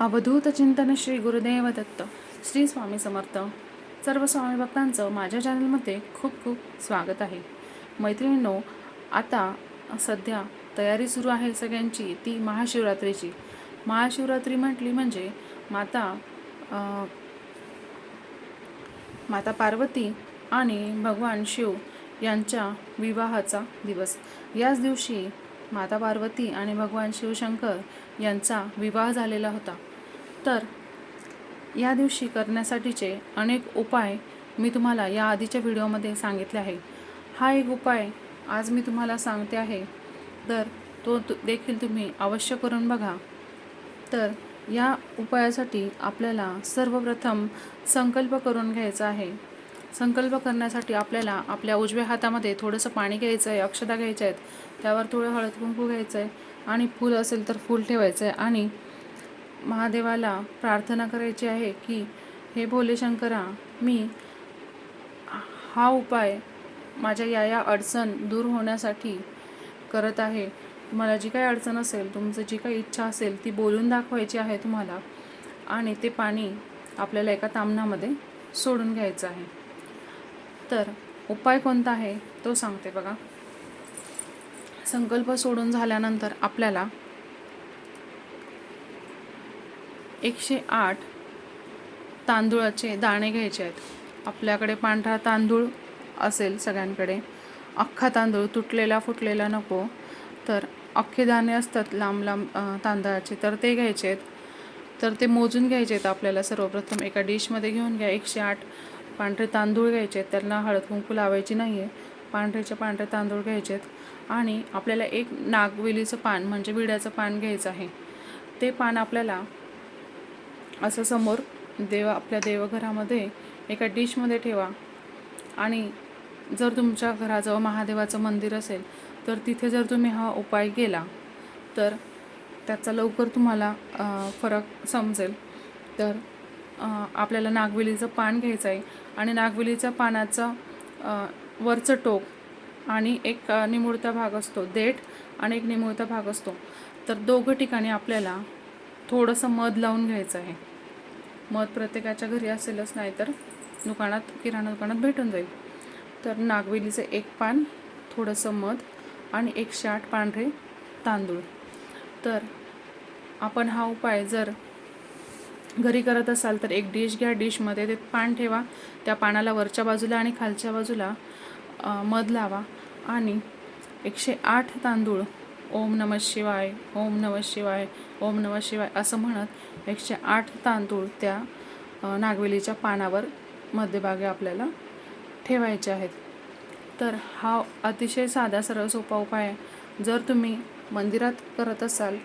अवधूत चिंतन श्री गुरुदेव दत्त श्री स्वामी समर्थ. सर्व स्वामी भक्तांचं माझ्या चॅनलमध्ये खूप खूप स्वागत आहे. मैत्रिणींनो आता सध्या तयारी सुरू आहे सगळ्यांची ती महाशिवरात्रीची. महाशिवरात्री म्हटली म्हणजे माता आ, माता पार्वती आणि भगवान शिव यांच्या विवाहाचा दिवस. याच दिवशी माता पार्वती आणि भगवान शिवशंकर यांचा विवाह झालेला होता. तर या दिवशी करण्यासाठीचे अनेक उपाय मी तुम्हाला या आधीच्या व्हिडिओमध्ये सांगितले आहे. हा एक उपाय आज मी तुम्हाला सांगते आहे. तर तो देखील तुम्ही अवश्य करून बघा. तर या उपायासाठी आपल्याला सर्वप्रथम संकल्प करून घ्यायचा आहे. संकल्प करण्यासाठी आपल्याला आपल्या उजव्या हातामध्ये थोडंसं पाणी घ्यायचं आहे अक्षता घ्यायच्या आहेत त्यावर थोडं हळद कुंकू घ्यायचं आहे आणि फूल असेल तर फूल ठेवायचं आहे आणि महादेवाला प्रार्थना करायची आहे की हे भोले शंकरा मी हा उपाय माझ्या या या अडचण दूर होण्यासाठी करत आहे. तुम्हाला जी काही अडचण असेल तुमचं जी काही इच्छा असेल ती बोलून दाखवायची आहे तुम्हाला आणि ते पाणी आपल्याला एका तामणामध्ये सोडून घ्यायचं आहे. तर उपाय कोणता आहे? तो सांगते बघा. संकल्प सोडून झाल्यानंतर आपल्याला एकशे आठ तांदूळाचे दाणे घ्यायचे आहेत. आपल्याकडे पांढरा तांदूळ असेल सगळ्यांकडे. अख्खा तांदूळ तुटलेला फुटलेला नको. तर अख्खे दाणे असतात लांब लांब तांदळाचे. तर ते घ्यायचे आहेत. तर ते मोजून घ्यायचे आहेत आपल्याला सर्वप्रथम. एका डिशमध्ये घेऊन घ्या. एकशे आठ पांढरे तांदूळ घ्यायचे आहेत. त्यांना हळद कुंकू लावायची नाही आहे पांढरेचे पांढरे तांदूळ घ्यायचे आहेत. आणि आपल्याला एक नागवेलीचं पान म्हणजे विड्याचं पान घ्यायचं आहे. ते पान आपल्याला असं समोर देव आपल्या देवघरामध्ये एका डिशमध्ये ठेवा. आणि जर तुमच्या घराजवळ महादेवाचं मंदिर असेल तर तिथे जर तुम्ही हा उपाय केला तर त्याचा लवकर तुम्हाला फरक समजेल. तर आपल्याला नागवेलीचं पान घ्यायचं आहे आणि नागवेलीच्या पानाचं वरचं टोक आणि एक निमुळता भाग असतो देठ आणि एक निमुळता भाग असतो. तर दोघं ठिकाणी आपल्याला थोडंसं मध लावून घ्यायचं आहे. मध प्रत्येकाच्या घरी असेलच नाही तर दुकानात किराणा दुकानात भेटून जाईल. तर नागवेलीचं एक पान थोडंसं मध आणि एकशे आठ पांढरे तांदूळ. तर आपण हा उपाय जर घरी करत असाल तर एक डिश घ्या डिशमध्ये ते पान ठेवा त्या पानाला वरच्या बाजूला आणि खालच्या बाजूला मध लावा आणि एकशे आठ तांदूळ ओम नम शिवाय ओम नम शिवाय ओम नम शिवाय असं म्हणत एकशे आठ तांदूळ त्या नागवेलीच्या पानावर मध्यभागी आपल्याला ठेवायचे आहेत. तर हा अतिशय साधा सरळ सोपा उपाय आहे. जर तुम्ही मंदिरात करत असाल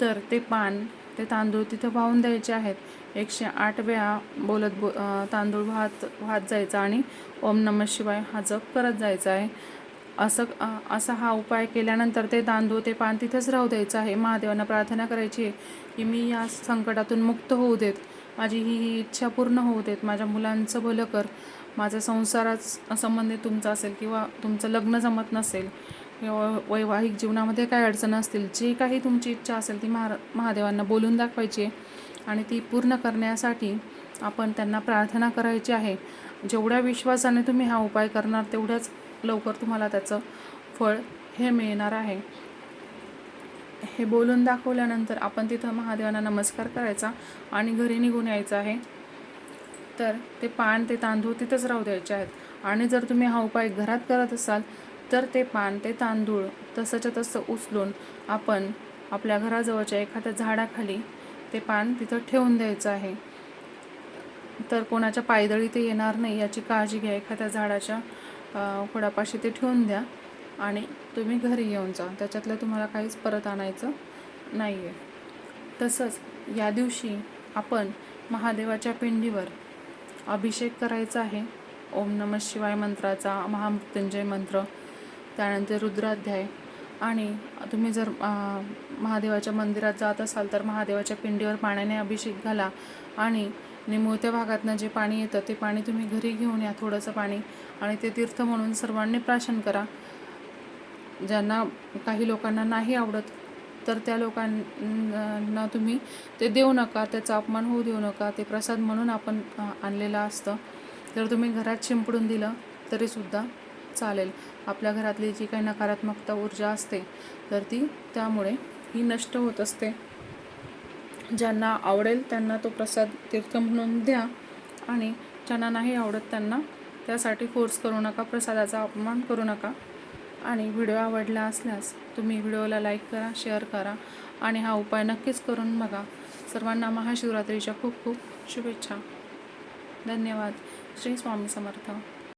तर ते पान ते तांदूळ तिथं वाहून द्यायचे आहेत. एकशे आठ वेळा बोलत बो तांदूळ वाहत वाहत जायचा आणि ओम नम शिवाय हा जप करत जायचा आहे. असं असा हा उपाय केल्यानंतर ते तांदूळ ते पान तिथंच राहू द्यायचं आहे. महादेवांना प्रार्थना करायची आहे की मी या संकटातून मुक्त होऊ देत. माझी ही ही इच्छा पूर्ण होऊ देत. माझ्या मुलांचं भलं कर. माझा संसाराच संबंधित तुमचा असेल किंवा तुमचं लग्न जमत नसेल किंवा वैवाहिक जीवनामध्ये काय अडचण असतील जी काही तुमची इच्छा असेल ती महा महादेवांना बोलून दाखवायची आहे. आणि ती पूर्ण करण्यासाठी आपण त्यांना प्रार्थना करायची आहे. जेवढ्या विश्वासाने तुम्ही हा उपाय करणार तेवढ्याच लवकर तुम्हाला त्याचं फळ हे मिळणार आहे. हे बोलून दाखवल्यानंतर आपण तिथं महादेवांना नमस्कार करायचा आणि घरी निघून यायचं आहे. तर ते पान ते तांदूळ तिथंच राहू द्यायचे आहेत. आणि जर तुम्ही हा उपाय घरात करत असाल तर ते पान ते तांदूळ तसंच्या तसं उचलून आपण आपल्या घराजवळच्या एखाद्या झाडाखाली ते पान तिथं ठेवून द्यायचं आहे. तर कोणाच्या पायदळी ते येणार नाही याची काळजी घ्या एखाद्या झाडाच्या खोडापाशी ते ठेवून द्या आणि तुम्ही घरी येऊन जा. त्याच्यातलं तुम्हाला काहीच परत आणायचं नाही आहे तसंच या दिवशी आपण महादेवाच्या पिंडीवर अभिषेक करायचा आहे. ओम नम शिवाय मंत्राचा महामृत्युंजय मंत्र त्यानंतर रुद्राध्याय आणि तुम्ही जर महादेवाच्या मंदिरात जात असाल तर महादेवाच्या पिंडीवर पाण्याने अभिषेक घाला आणि निमुळत्या भागातनं जे पाणी येतं ते पाणी तुम्ही घरी घेऊन या थोडंसं पाणी आणि ते तीर्थ म्हणून सर्वांनी प्राशन करा. ज्यांना काही लोकांना नाही आवडत तर त्या लोकांना तुम्ही ते देऊ नका त्याचा अपमान होऊ देऊ नका ते प्रसाद म्हणून आपण आणलेलं असतं. तर तुम्ही घरात शिंपडून दिलं तरीसुद्धा चालेल. आपल्या घरातली जी काही नकारात्मकता ऊर्जा असते तर ती त्यामुळे ही नष्ट होत असते. ज्यांना आवडेल त्यांना तो प्रसाद तीर्थ म्हणून द्या. आणि ज्यांना नाही आवडत त्यांना त्यासाठी फोर्स करू नका प्रसादाचा अपमान करू नका. आणि व्हिडिओ आवडला असल्यास तुम्ही व्हिडिओला लाईक करा शेअर करा. आणि हा उपाय नक्कीच करून बघा. सर्वांना महाशिवरात्रीच्या खूप खूप शुभेच्छा. धन्यवाद. श्री स्वामी समर्थ.